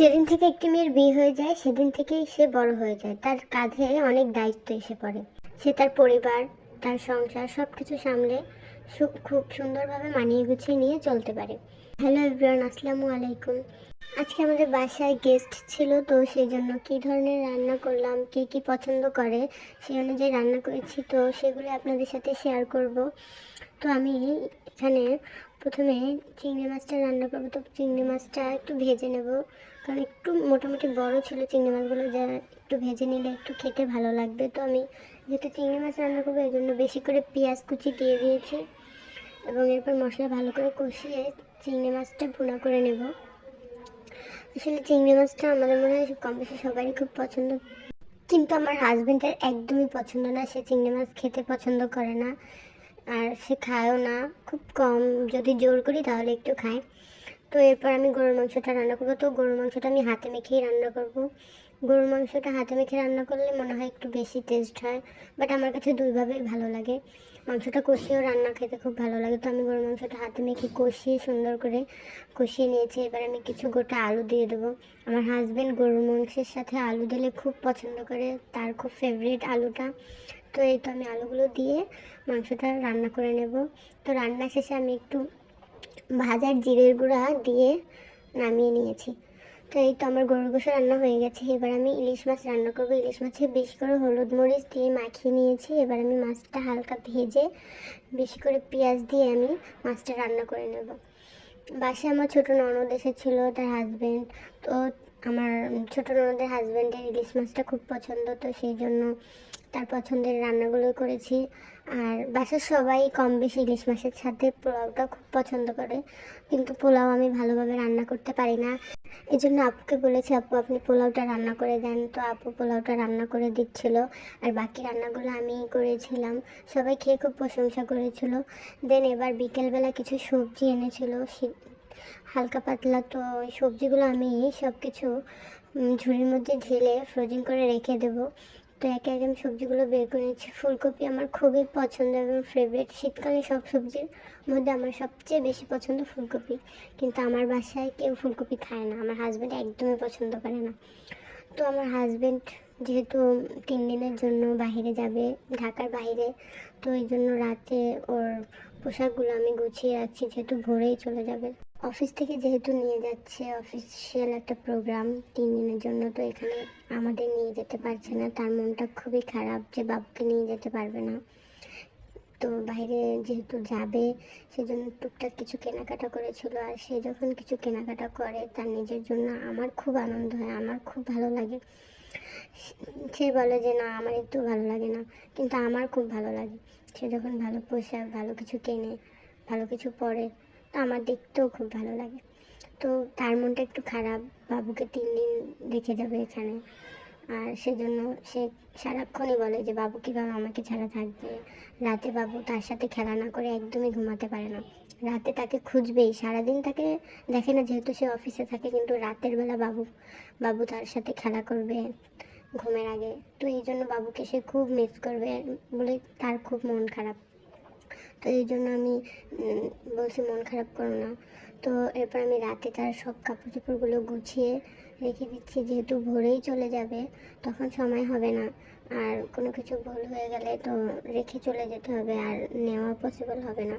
যেদিন থেকে একটি মেয়ের বিয়ে হয়ে যায়, সেদিন থেকেই সে বড় হয়ে যায়। তার কাঁধে অনেক দায়িত্ব এসে পড়ে। সে তার পরিবার, তার সংসার সব কিছু সামলে খুব সুন্দরভাবে মানিয়ে গুছিয়ে নিয়ে চলতে পারে। হ্যালো এভরিওয়ান, আসসালামু আলাইকুম। আজকে আমাদের বাসায় গেস্ট ছিল, তো সেই জন্য কী ধরনের রান্না করলাম, কে কী পছন্দ করে, সেই অনুযায়ী রান্না করেছি, তো সেগুলো আপনাদের সাথে শেয়ার করব। তো আমি এখানে প্রথমে চিংড়ি মাছটা রান্না করব, তো চিংড়ি মাছটা একটু ভেজে নেব। কারণ একটু মোটামুটি বড় ছিল চিংড়ি মাছগুলো, যা একটু ভেজে নিলে একটু খেতে ভালো লাগবে। তো আমি যেহেতু চিংড়ি মাছ রান্না করব এই জন্য বেশি করে পেঁয়াজ কুচি দিয়ে দিয়েছি এবং এরপর মশলা ভালো করে কষিয়ে চিংড়ি মাছটা ভুনা করে নেব। আসলে চিংড়ি মাছটা আমাদের মনে হয় কম বেশি সবারই খুব পছন্দ। কিন্তু আমার হাজবেন্ডের একদমই পছন্দ না, সে চিংড়ি মাছ খেতে পছন্দ করে না। আর সে খায়ও না, খুব কম। যদি জোর করি তাহলে একটু খায়। তো এরপর আমি গরুর মাংসটা রান্না করব। তো গরুর মাংসটা আমি হাতে মেখেই রান্না করব। গরুর মাংসটা হাতে মেখে রান্না করলে মনে হয় একটু বেশি টেস্ট হয় বাট আমার কাছে দুইভাবেই ভালো লাগে। মাংসটা কষিয়েও রান্না খেতে খুব ভালো লাগে। তো আমি গরুর মাংসটা হাতে মেখে কষিয়ে সুন্দর করে কষিয়ে নিয়েছি। এবার আমি কিছু গোটা আলু দিয়ে দেবো। আমার হাজব্যান্ড গরুর মাংসের সাথে আলু দিলে খুব পছন্দ করে। তার খুব ফেভারিট আলুটা। তো এই তো আমি আলুগুলো দিয়ে মাংসটা রান্না করে নেব। তো রান্না শেষে আমি একটু ভাজার জিরের গুঁড়া দিয়ে নামিয়ে নিয়েছি। তো এই তো আমার গরুর গোসা রান্না হয়ে গেছে। এবার আমি ইলিশ মাছ রান্না করব। ইলিশ মাছে বেশি করে হলুদ মরিচ দিয়ে মাখিয়ে নিয়েছি। এবার আমি মাছটা হালকা ভেজে বেশি করে পেঁয়াজ দিয়ে আমি মাছটা রান্না করে নেব। বাসে আমার ছোটো ননদ এসেছিল, তার হাজব্যান্ড তো আমার ছোটো ননদের হাজবেন্ডের ইলিশ মাছটা খুব পছন্দ, তো সেই জন্য তার পছন্দের রান্নাগুলো করেছি। আর বাসার সবাই কম বেশি ইলিশ মাছের সাথে পোলাওটা খুব পছন্দ করে, কিন্তু পোলাও আমি ভালোভাবে রান্না করতে পারি না। এই জন্য আপুকে বলেছি, আপু, আপনি পোলাওটা রান্না করে দেন। তো আপু পোলাওটা রান্না করে দিচ্ছিল, আর বাকি রান্নাগুলো আমি করেছিলাম। সবাই খেয়ে খুব প্রশংসা করেছিল। দেন এবার বিকেলবেলা কিছু সবজি এনেছিল হালকা পাতলা তো সবজিগুলো আমি সব কিছু ঝুড়ির মধ্যে ঢেলে ফ্রোজেন করে রেখে দেবো। তো একে একে আমি সবজিগুলো বের করে নিচ্ছি। ফুলকপি আমার খুবই পছন্দ এবং ফেভারিট শীতকালে সব সবজির মধ্যে আমার সবচেয়ে বেশি পছন্দ ফুলকপি। কিন্তু আমার বাসায় কেউ ফুলকপি খায় না। আমার হাজব্যান্ড একদমই পছন্দ করে না। তো আমার হাজব্যান্ড যেহেতু তিন দিনের জন্য বাহিরে যাবে, ঢাকার বাহিরে তো ওই জন্য রাতে ওর পোশাকগুলো আমি গুছিয়ে রাখছি, যেহেতু ভোরেই চলে যাবে। অফিস থেকে যেহেতু নিয়ে যাচ্ছে অফিসিয়াল একটা প্রোগ্রাম তিন দিনের জন্য, তো এখানে আমাদের নিয়ে যেতে পারছে না। তার মনটা খুবই খারাপ যে বাবুকে নিয়ে যেতে পারবে না। তো বাইরে যেহেতু যাবে, সেজন্য টুকটাক কিছু কেনাকাটা করেছিল। আর সে যখন কিছু কেনাকাটা করে, তার নিজের জন্য আমার খুব আনন্দ হয়, আমার খুব ভালো লাগে। সে বলে যে, না, আমার একটু ভালো লাগে না। কিন্তু আমার খুব ভালো লাগে। সে যখন ভালো পোশাক ভালো কিছু কেনে, ভালো কিছু পরে, তো আমার দেখতেও খুব ভালো লাগে। তো তার মনটা একটু খারাপ, বাবুকে তিন দিন রেখে যাবে এখানে। আর সেজন্য সে সারাক্ষণই বলে যে, বাবু, কীভাবে আমাকে ছাড়া থাকবে? রাতে বাবু তার সাথে খেলা না করে একদমই ঘুমাতে পারে না। রাতে তাকে খুঁজবেই। সারাদিন তাকে দেখে না যেহেতু সে অফিসে থাকে, কিন্তু রাতের বেলা বাবু বাবু তার সাথে খেলা করবে ঘুমের আগে। তো এই জন্য বাবুকে সে খুব মিস করবে বলে তার খুব মন খারাপ। তো এই জন্য আমি বলছি মন খারাপ করো না। তো এরপর আমি রাতে তার সব কাপড় চোপড়গুলো গুছিয়ে রেখে দিচ্ছি, যেহেতু ভোরেই চলে যাবে, তখন সময় হবে না। আর কোনো কিছু ভুল হয়ে গেলে তো রেখে চলে যেতে হবে, আর নেওয়া পসিবল হবে না।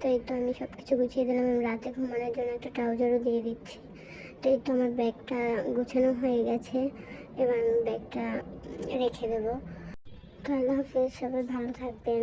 তো এই তো আমি সব কিছু গুছিয়ে দিলাম, আমি রাতে ঘুমানোর জন্য একটা ট্রাউজারও দিয়ে দিচ্ছি। তো এই তো আমার ব্যাগটা গোছানো হয়ে গেছে, এবার আমি ব্যাগটা রেখে দেবো। তো আল্লাহ হাফিজ, সবাই ভালো থাকবেন।